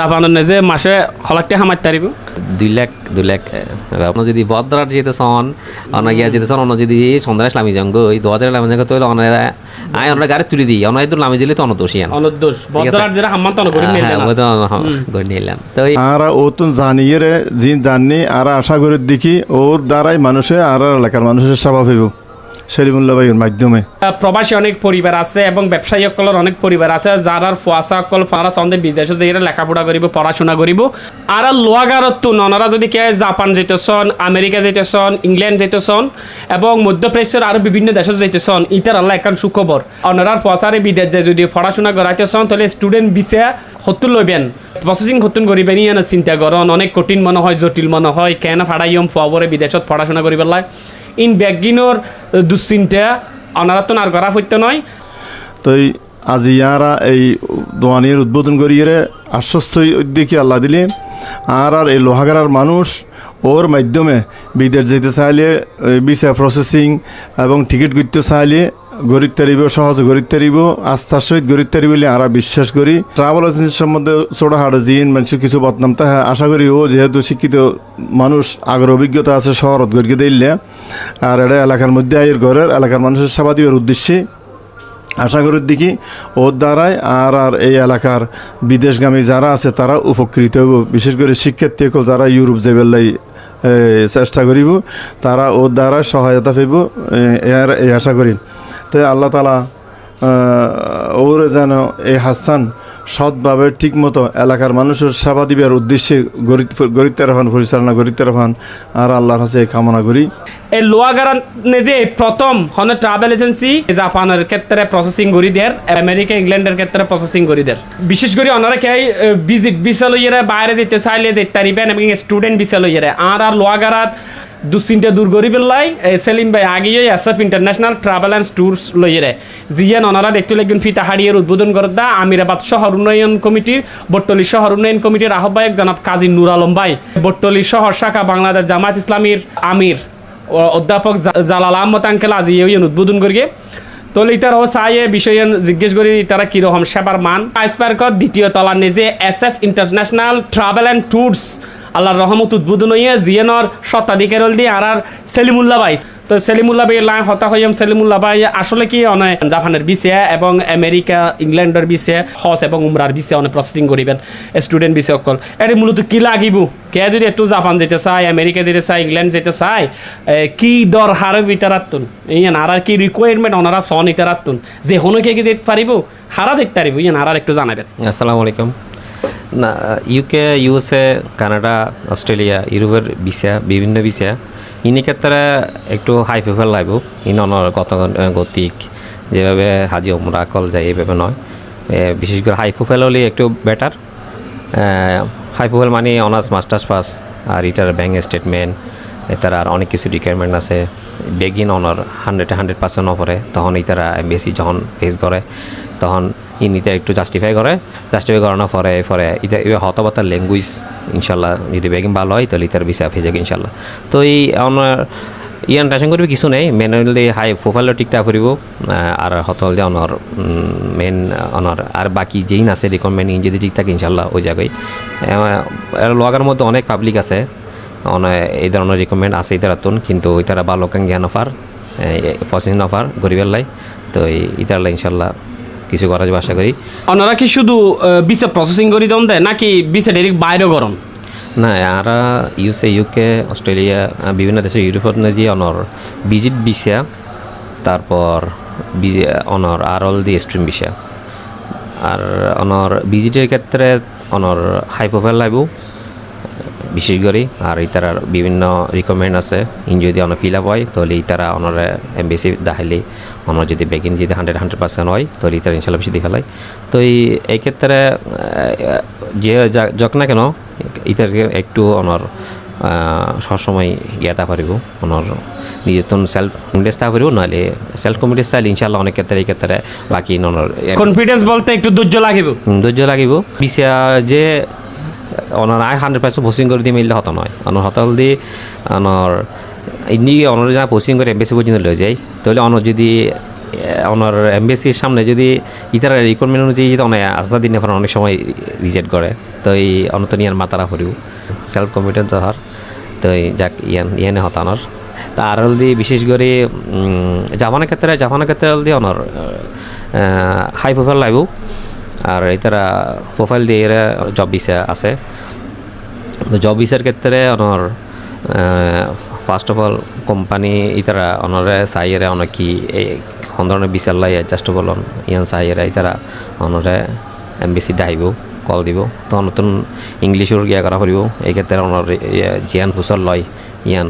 জাপানের নেজে মাসে খলাকটি হামার তারিব দুই লাখ দুই লাখ আপনার যদি বদ্রার যেতে সন অন্য গিয়া যেতে সন অন্য যদি সন্ধ্যা ইসলামী জঙ্গ ওই দু হাজার ইসলামী জঙ্গ তো অন্য আয় অন্য গাড়ি তুলে দিই অন্য তো নামি দিলে তো অন্য দোষী অনদোষ। বদরার যেটা হাম্মান তন করি হ্যাঁ তো করে নিলাম। তো আর ও তো জানিয়ে জানি আর আশা করি দেখি ওর দ্বারাই মানুষে আর এলাকার মানুষের স্বভাব পাইব। সেলিমুল্লাহ ভাইয়ের মাধ্যমে প্রবাসী অনেক পরিবার আছে এবং ব্যবসায়ী সকলের অনেক পরিবার আছে যারা ফুয়াশা সকল ফারা সন্দেহ বিদেশ যে লেখাপড়া করিব, পড়াশোনা করিব। আর লোয়াগারত তো ননরা যদি কে জাপান যেতেছন আমেরিকা যেতেছন ইংল্যান্ড যেতেছন এবং মধ্যপ্রাচ্যের আরও বিভিন্ন দেশে যেতেছন ইতার আল্লাহ একান সুখবর। অনরার ফুয়াশারে বিদেশ যায় যদি পড়াশোনা করাইতেছন তাহলে স্টুডেন্ট বিছে হতুন লইবেন। প্রসেসিং হতুন করিবেন ইয়ানা চিন্তা করন, অনেক কঠিন মনে হয়, জটিল মনে হয়, কেন ফাড়াইম ফুয়াবরে বিদেশত পড়াশোনা করিবার লাই। ইন ব্যাগিনোর দুশ্চিন্তা অনারাত আর করা হইতে নয়। তো আজি ইয়ারা এই দোয়ানির উদ্বোধন করিয়ে আশ্বস্ত দেখি আল্লাহ দিলে। আর আর এই লোহাগারার মানুষ ওর মাধ্যমে বিদেশ যেতে চাইলে ভিসা প্রসেসিং এবং টিকিট করতে চাইলে গরিব তারিব, সহজে গরিব তারিব আস্থার সহিত গরিব তারিব বলে আমরা বিশ্বাস করি। ট্রাভেল এজেন্সির সম্বন্ধে ছোট হাড় জিন, মানুষের কিছু বদনাম, তা আশা করি ও যেহেতু শিক্ষিত মানুষ আগের অভিজ্ঞতা আছে শহরত গড়িয়ে দিলে আর এটা এলাকার মধ্যে আয়ের ঘরের, এলাকার মানুষের সেবা দেওয়ার উদ্দেশ্যে। আশা করি দেখি ওর দ্বারাই আর আর এই এলাকার বিদেশগামী যারা আছে, তারা উপকৃত হব বিশেষ করে শিক্ষার্থী সকল যারা ইউরোপ যাবেলাই চেষ্টা করিব, তারা ওর দ্বারা সহায়তা পাইব এর এই আশা করি। তো আল্লাহ তালা ওর যেন এই হাসান সৎভাবে ঠিকমতো এলাকার মানুষের সেবা দিবার উদ্দেশ্যে গরিব তেরফান পরিচালনা গরিব তেরফান আর আল্লাহর কাছে কামনা করি। এই লোয়াগারা যে প্রথম হন ট্রাভেল এজেন্সি জাপানের ক্ষেত্রে প্রসেসিং করি দেয় আমেরিকা, ইংল্যান্ডের ক্ষেত্রে প্রসেসিং করি দেয় বিশেষ করে ওনারা কে ভিজিট লইয়ারে বাইরে যেতে চাইলে যেতে পারিবেন, এবং স্টুডেন্ট লইয়ারে আর আর লোয়াগারাত দুশ্চিন্তা দূর করি পেলাই সেলিম ভাই, আগেই S F international travel and tours লইয়েরে জিয়ান ওনারা দেখতে লাগবেন ফিতা হাড়িয়ের উদ্বোধন করে দা, আমিরাবাদ শহর উন্নয়ন কমিটির বট্টলি শহর উন্নয়ন কমিটির আহ্বায়ক জনাব কাজী নুর আলম ভাই। বট্টলি শহর শাখা বাংলাদেশ জামাত ইসলামীর আমির অধ্যাপক জালাল আহমদ আঙ্কেল আজি এই উদ্বোধন করিয়ে তলে ইতার ও এ বিষয়ে জিজ্ঞেস করি, তারা কীরকম সেবার মান? আইসপার্কত দ্বিতীয় তলা নিজে S F international travel and tours আল্লাহর রহমত উদ্বোধন হইয়া জিএনর শতাধিকের দিয়ে আর আর সেলিমুল্লাহ ভাই। তো সেলিমুল্লাহ ভাই লাই হতা হইম সেলিমুল্লাহ ভাই আসলে কি অনেক জাপানের বিষয়ে এবং আমেরিকা, ইংল্যান্ডের বিষয়ে হস এবং উমরার বিষয়ে অনেক প্রসেসিং করিবেন স্টুডেন্ট বিষয়ে অকল। এটি মূলত কি লাগিব? কে যদি একটু জাপান যেতে চায়, আমেরিকা যেতে চায়, ইংল্যান্ড যেতে চায় কি দর হারে বিতারাতুন ইয়ান আর কি রিকোয়ারমেন্ট ওনারা সন ইতারাতুন যে হনো কে যেতে পারিব? হারা যেতে পারিব? ইয়ান আর একটু জানাবেন। আসসালামু আলাইকুম। না ইউকে ইউএসএ কানাডা অস্ট্রেলিয়া ইউরোপের ভিসা বিভিন্ন ভিসা ইনি ক্ষেত্রে একটু হাই প্রোফাইল লাগব ইন অনর গত গতিক, যেভাবে হাজি ওমরা কল যায় এইভাবে নয়। বিশেষ করে হাই প্রোফাইল হলে একটু বেটার হাই প্রোফাইল মানে অনার্স মাস্টার্স পাস আর এটার ব্যাঙ্ক স্টেটমেন্ট এটার আর অনেক কিছু রিকোয়ারমেন্ট আছে। বেগিন অনার হান্ড্রেড হান্ড্রেড পার্সেন্ট অফারে তখন এটারা বেশি যখন ফেস করে, তখন ইনিতে একটু জাস্টিফাই করে। জাস্টিফাই করানোর পরে পরে এটা এবার হতবাতার ল্যাঙ্গুয়েজ ইনশাল্লাহ যদি বেগিন ভালো হয়, তাহলে ইতার বিষয় ফেসে ইনশাল্লাহ। তো এই আমার ইয়ান টেনশন করবি, কিছু নেই। ম্যানুয়ালি হাই প্রোফাইলও ঠিকঠাক করিব আর দিয়ে অনর মেন অনর আর বাকি যেই আছে রিকমেন্ড যদি ঠিকঠাক ইনশাল্লাহ ওই জায়গায়। লগার মধ্যে অনেক পাবলিক আছে। এই ধরনের রিকমেন্ড আছে ইতারাতুন কিন্তু ইতারা ভালো কান জ্ঞান অফার পছন্দ অফার লাই। তো ইতারলা ইনশাল্লাহ কিছু করা যাবে আশা করি। ওনারা কি শুধু বিসে প্রসেসিং করি দেন দেয় নাকি বিসে ডাইরেক্ট বাইরে গরম না আরা ইউএসএ ইউকে অস্ট্রেলিয়া বিভিন্ন দেশে ইউরোপত যে অনর ভিজিট ভিসা তারপর অনর আর অল দি স্ট্রিম ভিসা আর অনর ভিজিটের ক্ষেত্রে অনর হাই প্রোফাইল লাগব বিশেষ করে আর ইতার বিভিন্ন রিকমেন্ড আছে। ইন যদি অন ফিল আপ হয় তাহলে ইতারা অনর বেশি দেখাইলে অনর যদি বেগিন যদি হান্ড্রেড হান্ড্রেড পার্সেন্ট হয় তাহলে ইতারা ইনশাল্লাহ বেশি দিয়ে ফেলায় তো এই এই ক্ষেত্রে যে যা- যাক না কেন ইতার একটু অনর সবসময় ইয়াতা পারিব অনর নিজের তো সেলফ কনফিডেন্স থাকা পারিব নাহলে সেলফ কনফিডেন্স তাহলে ইনশাল্লাহ অনেক ক্ষেত্রে এই ক্ষেত্রে বাকি ননর কনফিডেন্স বলতে একটু ধৈর্য লাগিব। ধৈর্য লাগিব। পিছে যে অনার আয় হান্ড্রেড পার্সেন্ট পোস্টিং করে দিয়ে মিললে হতো নয় অনর হতল দিয়ে অনর ইনি অনর যা পোস্টিং করে বেশি পর্যন্ত লয়ে যায়। তাহলে অনর যদি ওনার এমবিএসির সামনে যদি ইতারা রিকোয়ারমেন্ট অনুযায়ী যদি অনেক আসলা দিনে পর অনেক সময় রিজেক্ট করে তো এই অনত নিয়ান মাতারা করিও সেলফ কনফিডেন্স হর তো যাক ইয়ান, ইয়ানে হতানোর তা আর হলদি বিশেষ করে জাপানের ক্ষেত্রে জাপানের ক্ষেত্রে হলদি অনর হাই প্রোফাইল লাগব আর এতারা প্রোফাইল দিয়ে এরা জব ভিসা আছে। জব ভিসার ক্ষেত্রে অনর ফার্স্ট অফ অল কোম্পানি ইতারা অনরে সাইয়েরে অনেক কি, এই ধরনের বিচার লাই অ্যাডজাস্ট বলন, ইয়ান সাইয়েরে ইতারা অনরে এমবিসি ডাইব কল দিব। তো নতুন ইংলিশৰ গিয়া করা করিব এই ক্ষেত্রে অনর জিয়ান ফুসল লয়, ইয়ান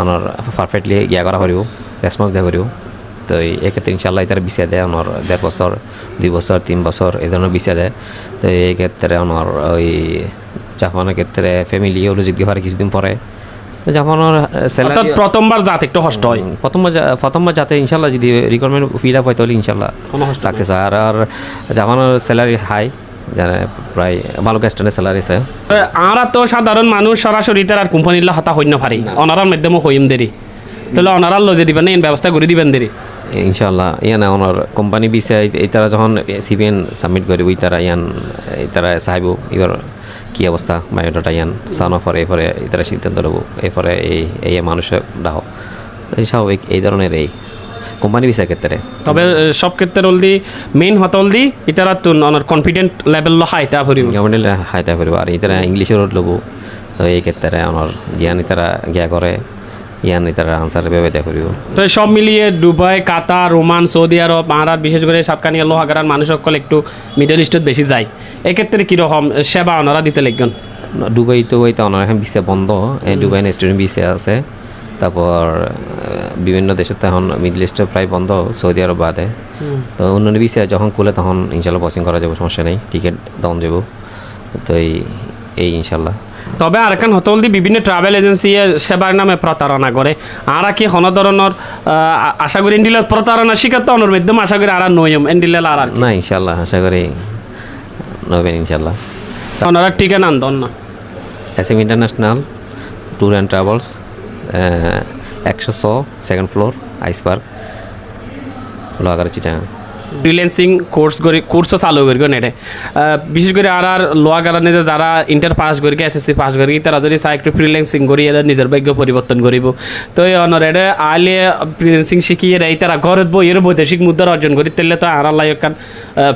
অনর পারফেক্টলি গিয়া করা করিব রেসপন্স দেওয়া করিব তো এই ক্ষেত্রে ইনশাল্লাহ এটার বিচার দেয় অনর দেড় বছর দুই বছর তিন বছর এই ধরনের বিচার দেয়। তো এই ক্ষেত্রে অনর ওই জাপানের ক্ষেত্রে ফ্যামিলি হলো যদি হয় কিছুদিন পরে। জাপানের স্যালারি প্রথমবার যাতে একটু কষ্ট হয়। প্রথমবার প্রথমবার যাতে ইনশাল্লাহ যদি রিকোয়ারমেন্ট ফিল আপ হয় তাহলে ইনশাল্লাহ কোনো। সাকসেস হয়। আর আর জাপানের স্যালারি হাই জানে প্রায় ভালো স্ট্যান্ডার্ড স্যালারি আছে। আমরা তো সাধারণ মানুষ সরাসরি তার কোম্পানির হতা হইন পারি অনারার মাধ্যমে হইম দেরি। তাহলে অনারার লজে দিবেন না এই ব্যবস্থা করে দিবেন দেরি। ইনশাল্লাহ ইয়ান ওনার কোম্পানি বিসে তারা যখন সিবিএন সাবমিট করব তারা ইয়ান তারা চাইব এবার কি অবস্থা বায়োডাটা ইয়ান সানো পরে এরপরে তারা সিদ্ধান্ত নেব এরপরে এই এই মানুষের দাহ এই স্বাভাবিক এই ধরনের এই কোম্পানি বিসার ক্ষেত্রে। তবে সব ক্ষেত্রে হলদি মেইন হত হলদি ইতারা তো অনার কনফিডেন্ট লেভেল লো হাই তা ভরিব। হাইতা আর ইতারা ইংলিশের লব তো এই ক্ষেত্রে আমার জ্ঞান ইতারা গিয়া করে। ইয়ান ইতারা আনসার ব্যবহার করিব তো সব মিলিয়ে দুবাই কাতার রোমান সৌদি আরব আরব বিশেষ করে সাতকানিয়া লোহাগারার মানুষ সকল একটু মিডল ইস্টত বেশি যায়। এক্ষেত্রে কীরকম সেবা ওনারা দিতে লাগবেন? দুবাই তো ওই তো অনার এখন ভিসা বন্ধ। দুবাই স্টুডেন্ট ভিসা আছে। তারপর বিভিন্ন দেশে তো এখন মিডল ইস্টে প্রায় বন্ধ সৌদি আরব বাদে। তো অন্যান্য ভিসা যখন খুলে তখন ইনশাল্লাহ বসিং করা যাবে সমস্যা নেই টিকিট দাম যাব। তো এই এই ইনশাল্লাহ তবে আর এখন হতল দি বিভিন্ন ট্রাভেল এজেন্সি সেবার নামে প্রতারণা করে। আর কি কোনো ধরনের আশা করি এন্ডিলে প্রতারণা শিকার তো অনর মাধ্যমে আশা করি আর নয়ম এন্ডিলে আর না ইনশাল্লাহ আশা করি নবেন ইনশাল্লাহ ওনারা ঠিকানা আনতন না? S M international tour and travels একশো ছ second floor ice park Lohagara Chittagong freelancing course করি কোর্সও চালু করি নেটে বিশেষ করে আর লোয়া কারণে যে যারা ইন্টার পাস করি এসএসসি পাস করি তারা যদি চাই একটু ফ্রিল্যান্সিং করি এরা নিজের ভাগ্য পরিবর্তন করিব তো অনরেডে আইলে ফ্রিল্যান্সিং শিখিয়ে দেয় তারা ঘরত বই এর বৈদেশিক মুদ্রা অর্জন করি তাহলে তো আর আল্লাহ একখান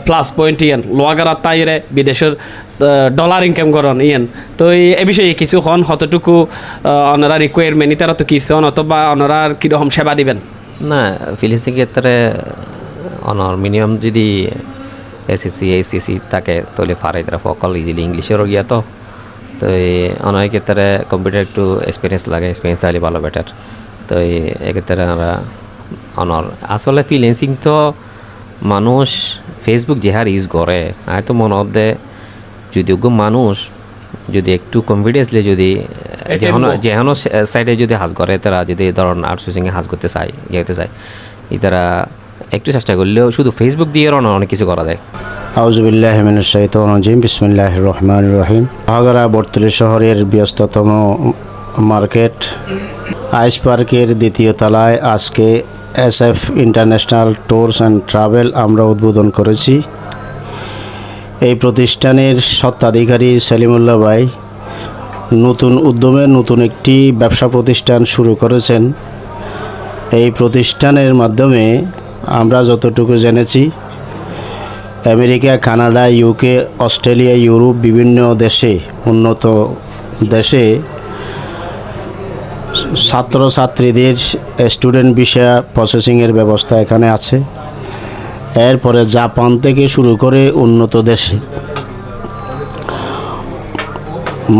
প্লাস পয়েন্ট ইয়ান। লোয়া কারার তাইরে বিদেশের ডলার ইনকাম করেন ইয়ান। তো এই- এ বিষয়ে কিছু হন কতটুকু অনারা রিকোয়ারমেন্ট তারা তো কিছু হন অথবা অনারা কীরকম সেবা দিবেন? না ফিলিংসের ক্ষেত্রে অনর মিনিমাম যদি এসএসসি এইচএসসি থাকে তাহলে ফারে তারা ফকল ইজিলি ইংলিশেরও গিয়া তো। তো এই অনেক ক্ষেত্রে কম্পিউটার একটু এক্সপিরিয়েন্স লাগে এক্সপিরিয়েন্স থাকলে ভালো বেটার তো এই এক্ষেত্রে আমরা অনর আসলে ফ্রিল্যান্সিং তো মানুষ ফেসবুক যে হার ইউজ করে আয় তো মনে হতে যদি ওগো মানুষ যদি একটু কনফিডেন্সলি যদি যেহনো যেহনো সাইডে যদি হাজ করে তারা যদি ধরুন আউটসোর্সিংয়ে হাজ করতে চায় যেতে চায় তারা একটু চেষ্টা করলেও শুধু ফেসবুক দিয়ে অনেক কিছু করা যায়। আউজুবিল্লাহ মিনাশাইতান রাজিম বিসমিল্লাহ রহমান রহিম। আগারা বর্তলি শহরের ব্যস্ততম মার্কেট, আইস পার্কের দ্বিতীয় তলায় আজকে S F international tours and travel আমরা উদ্বোধন করেছি। এই প্রতিষ্ঠানের স্বত্বাধিকারী সেলিমুল্লাহ ভাই নতুন উদ্যমে নতুন একটি ব্যবসা প্রতিষ্ঠান শুরু করেছেন। এই প্রতিষ্ঠানের মাধ্যমে আমরা যতটুকু জেনেছি, America, Canada UK Australia, Europe, বিভিন্ন দেশে, উন্নত দেশে ছাত্রছাত্রীদের স্টুডেন্ট ভিসা প্রসেসিংয়ের ব্যবস্থা এখানে আছে। এরপরে জাপান থেকে শুরু করে উন্নত দেশে।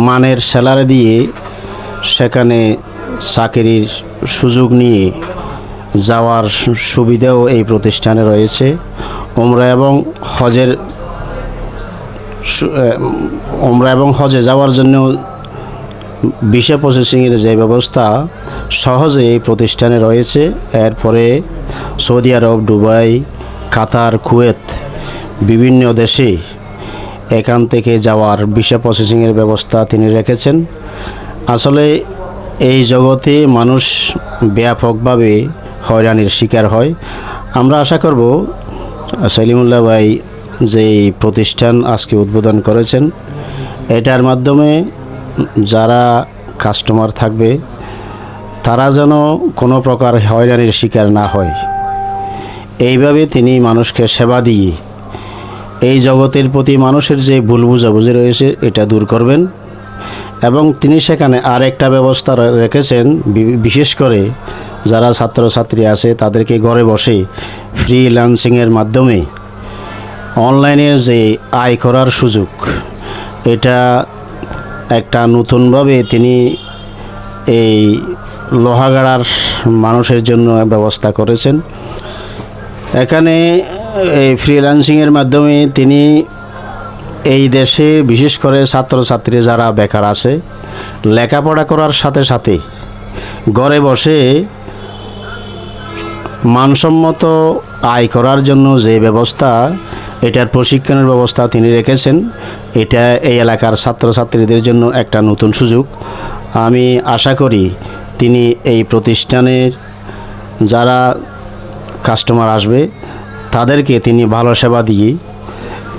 মানের স্যালারি দিয়ে সেখানে চাকরির সুযোগ নিয়ে যাওয়ার সুবিধাও এই প্রতিষ্ঠানে রয়েছে। ওমরা এবং হজের ওমরা এবং হজে যাওয়ার জন্য ভিসা প্রসেসিংয়ের যে ব্যবস্থা, সহজে এই প্রতিষ্ঠানে রয়েছে। এরপরে Saudi Arab, Dubai, Qatar, Kuwait বিভিন্ন দেশে এখান থেকে যাওয়ার ভিসা প্রসেসিংয়ের ব্যবস্থা তিনি রেখেছেন। আসলে এই জগতে মানুষ ব্যাপকভাবে হয়রানির শিকার হয়। আমরা আশা করব সেলিমুল্লাহ ভাই যে প্রতিষ্ঠান আজকে উদ্বোধন করেছেন, এটার মাধ্যমে যারা কাস্টমার থাকবে, তারা যেন কোনো প্রকার হয়রানির শিকার না হয়। এইভাবে তিনি মানুষকে সেবা দিয়ে এই জগতের প্রতি মানুষের যে ভুল বুঝাবুঝি রয়েছে, এটা দূর করবেন এবং তিনি সেখানে আর একটা ব্যবস্থা রেখেছেন বিশেষ করে যারা ছাত্রছাত্রী আছে, তাদেরকে ঘরে বসে ফ্রি ল্যান্সিংয়ের মাধ্যমে অনলাইনের যে আয় করার সুযোগ, এটা একটা নতুনভাবে তিনি এই লোহাগাড়ার মানুষের জন্য ব্যবস্থা করেছেন। এখানে এই ফ্রিল্যান্সিংয়ের মাধ্যমে তিনি এই দেশে বিশেষ করে ছাত্রছাত্রী যারা বেকার আছে, লেখাপড়া করার সাথে সাথে ঘরে বসে মানসম্মত আয় করার জন্য যে ব্যবস্থা, এটার প্রশিক্ষণের ব্যবস্থা তিনি রেখেছেন, এটা এই এলাকার ছাত্রছাত্রীদের জন্য একটা নতুন সুযোগ। আমি আশা করি তিনি এই প্রতিষ্ঠানের যারা কাস্টমার আসবে, তাদেরকে তিনি ভালো সেবা দিয়ে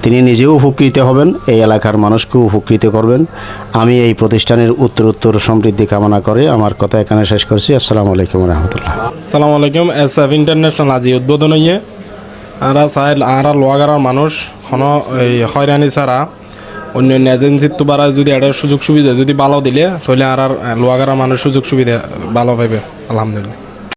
তিনি নিজেও উপকৃত হবেন, এই এলাকার মানুষকেও উপকৃত করবেন। আমি এই প্রতিষ্ঠানের উত্তর উত্তর সমৃদ্ধি কামনা করে আমার কথা এখানে শেষ করছি। আসসালামু আলাইকুম রহমতুল্লাহ। সালাম আলাইকুম, এস এফ ইন্টারন্যাশনাল আজি উদ্বোধন হইয়ে। আরা চাই আরা লোয়াগারার মানুষ, হন, এই হয়রানি ছাড়া অন্য অন্য এজেন্সির তো বারা যদি একটা সুযোগ সুবিধা যদি ভালো দিলে, তাহলে আর লোয়াগারার মানুষ সুযোগ সুবিধা ভালো পাইবে, আলহামদুলিল্লাহ।